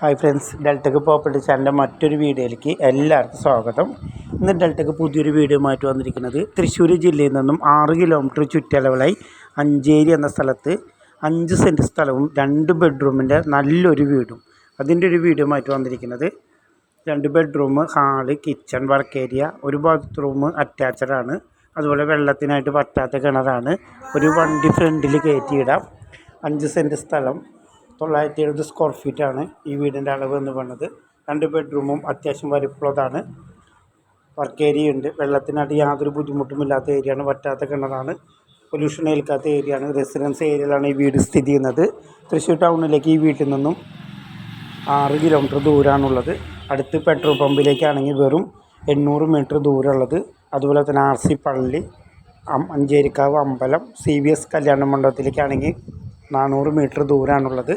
Hi friends ഡെൽറ്റക്ക് property ചാനലിന്റെ മറ്റൊരു വീഡിയോയിലേക്ക് എല്ലാവർക്കും സ്വാഗതം. ഇന്ന് ഡെൽറ്റക്ക് പുതിയൊരു വീഡിയോ ആയിട്ട് വന്നിരിക്കുന്നത് തൃശ്ശൂർ ജില്ലയിൽ നിന്നും ആറ് കിലോമീറ്റർ ചുറ്റളവിലായി അഞ്ചേരി എന്ന സ്ഥലത്ത് അഞ്ച് സെന്റ് സ്ഥലവും രണ്ട് ബെഡ്റൂമിന്റെ നല്ലൊരു വീടും. അതിന്റെ ഒരു വീഡിയോ ആയിട്ട് വന്നിരിക്കുന്നത് രണ്ട് bedroom hall kitchen work area ഒരു ബാത്റൂം അറ്റാച്ച്ഡ് ആണ്. അതുപോലെ വെള്ളത്തിനായിട്ട് പറ്റാത്ത കിണറാണ്. ഒരു വണ്ടി ഫ്രണ്ടിൽ കയറ്റിയിടാം. അഞ്ച് സെന്റ് സ്ഥലം തൊള്ളായിരത്തി എഴുപത് സ്ക്വയർ ഫീറ്റാണ് ഈ വീടിന്റെ അളവ് എന്ന് പറയുന്നത് രണ്ട് ബെഡ്റൂമും അത്യാവശ്യം വലിപ്പമുള്ളതാണ്. വർക്ക് ഏരിയ ഉണ്ട്. വെള്ളത്തിനായിട്ട് യാതൊരു ബുദ്ധിമുട്ടുമില്ലാത്ത ഏരിയയാണ് വറ്റാത്ത കിണറാണ്. പൊല്യൂഷൻ ഏൽക്കാത്ത ഏരിയയാണ് റെസിഡൻസ് ഏരിയയിലാണ് ഈ വീട് സ്ഥിതി ചെയ്യുന്നത്. തൃശ്ശൂർ ടൗണിലേക്ക് ഈ വീട്ടിൽ നിന്നും ആറ് കിലോമീറ്റർ ദൂരമാണുള്ളത് അടുത്ത് പെട്രോൾ പമ്പിലേക്കാണെങ്കിൽ വെറും എണ്ണൂറ് മീറ്റർ ദൂരമുള്ളത്. അതുപോലെ തന്നെ ആർ സി പള്ളി അഞ്ചേരിക്കാവ് അമ്പലം സി ബി എസ് കല്യാണ മണ്ഡപത്തിലേക്കാണെങ്കിൽ നാനൂറ് മീറ്റർ ദൂരമാണുള്ളത്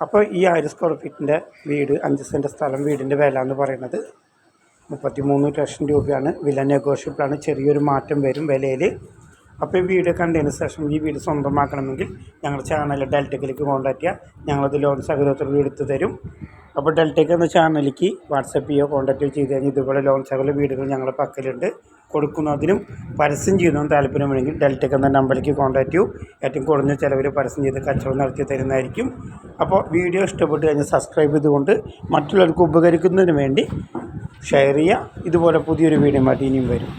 അപ്പോൾ ഈ ആയിരം സ്ക്വയർ ഫീറ്റിന്റെ വീട് അഞ്ച് സെന്റ് സ്ഥലം വീടിന്റെ വില എന്ന് പറയുന്നത് മുപ്പത്തി മൂന്ന് ലക്ഷം രൂപയാണ്. വില നെഗോഷ്യബിളാണ് ചെറിയൊരു മാറ്റം വരും വിലയിൽ അപ്പോൾ ഈ വീഡിയോ കണ്ടതിന് ശേഷം ഈ വീട് സ്വന്തമാക്കണമെങ്കിൽ ഞങ്ങളുടെ ചാനൽ ഡെൽറ്റക്കിലേക്ക് കോൺടാക്ട് ചെയ്യുക ഞങ്ങളത് ലോൺ സൗകര്യത്തോട് എടുത്തു തരും. അപ്പോൾ ഡെൽറ്റയ്ക്ക് എന്ന ചാനലിലേക്ക് വാട്സപ്പ് ചെയ്യുക കോൺടാക്റ്റ് ചെയ്ത് കഴിഞ്ഞാൽ ഇതുപോലെ ലോൺ സൗകര്യ വീടുകൾ ഞങ്ങളുടെ പക്കലുണ്ട്. കൊടുക്കുന്നതിനും പരസ്യം ചെയ്യുന്നതും താല്പര്യമുണ്ടെങ്കിൽ ഡെൽറ്റക് എന്ന നമ്പറിലേക്ക് കോൺടാക്റ്റ് ചെയ്യൂ. ഏറ്റവും കുറഞ്ഞ ചിലവിൽ പരസ്യം ചെയ്ത് കച്ചവടം നടത്തി തരുന്നതായിരിക്കും. അപ്പോൾ വീഡിയോ ഇഷ്ടപ്പെട്ട് കഴിഞ്ഞാൽ സബ്സ്ക്രൈബ് ചെയ്തുകൊണ്ട് മറ്റുള്ളവർക്ക് ഉപകരിക്കുന്നതിന് വേണ്ടി ഷെയർ ചെയ്യുക. ഇതുപോലെ പുതിയൊരു വീഡിയോ ആയിട്ട് ഇനിയും വരും.